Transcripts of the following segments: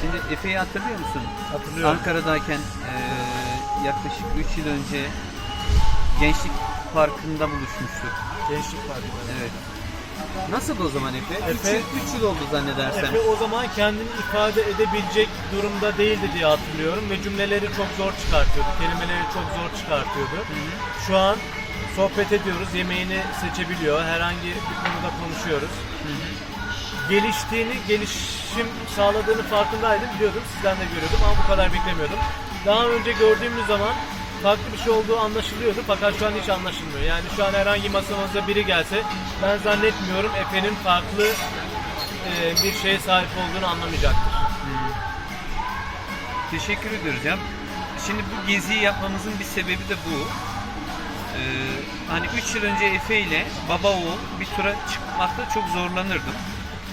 Şimdi Efe'yi hatırlıyor musun? Hatırlıyorum. Ankara'dayken eee, yaklaşık 3 yıl önce Gençlik Parkı'nda buluşmuştuk. Gençlik Parkı'nda. Evet. Nasıl o zaman Efe? 3 Efe- yıl, üç yıl oldu zannedersem. Efe o zaman kendini ifade edebilecek durumda değildi diye hatırlıyorum ve cümleleri çok zor çıkartıyordu. Kelimeleri çok zor çıkartıyordu. Şu an sohbet ediyoruz, yemeğini seçebiliyor, herhangi bir konuda konuşuyoruz. Geliştiğini, gelişim sağladığını farkındaydım, biliyordum, sizden de görüyordum ama bu kadar beklemiyordum. Daha önce gördüğümüz zaman farklı bir şey olduğu anlaşılıyordu fakat şu an hiç anlaşılmıyor. Yani şu an herhangi masamızda biri gelse ben zannetmiyorum Efe'nin farklı e, bir şeye sahip olduğunu anlamayacaktır. Teşekkür ediyoruz. Şimdi bu geziyi yapmamızın bir sebebi de bu. Ee, hani 3 yıl önce Efe ile baba oğul bir tura çıkmakta çok zorlanırdım.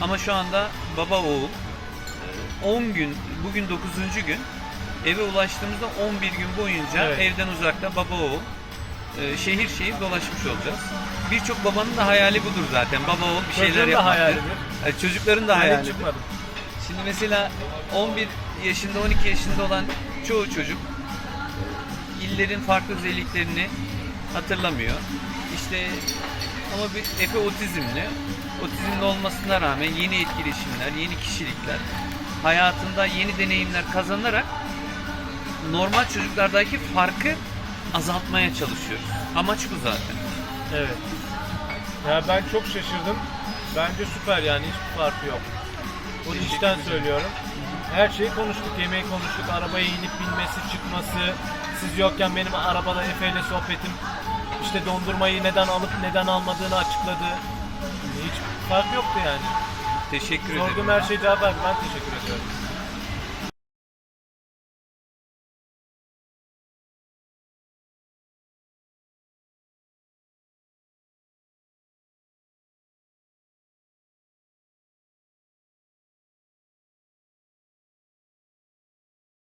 Ama şu anda baba oğul e, 10 gün, bugün 9. gün eve ulaştığımızda 11 gün boyunca Evet. evden uzakta baba oğul e, şehir şehir dolaşmış olacağız. Birçok babanın da hayali budur zaten. Baba oğul bir şeyler Çocuğun da yapmak. hayalidir. E, Çocukların da hayali. Şimdi mesela 11 yaşında 12 yaşında olan çoğu çocuk illerin farklı özelliklerini hatırlamıyor. İşte ama bir Efe otizmli. Otizmli olmasına rağmen yeni etkileşimler, yeni kişilikler, hayatında yeni deneyimler kazanarak normal çocuklardaki farkı azaltmaya çalışıyoruz. Amaç bu zaten. Evet. Ya ben çok şaşırdım. Bence süper yani hiçbir farkı yok. Bu Teşekkür içten ederim. söylüyorum. Her şeyi konuştuk, yemeği konuştuk, arabaya inip binmesi, çıkması, siz yokken benim arabada Efe ile sohbetim, işte dondurmayı neden alıp neden almadığını açıkladı. Hiç fark yoktu yani. Teşekkür ederim. Sorduğum her şeye cevap verdi. Ben teşekkür ediyorum.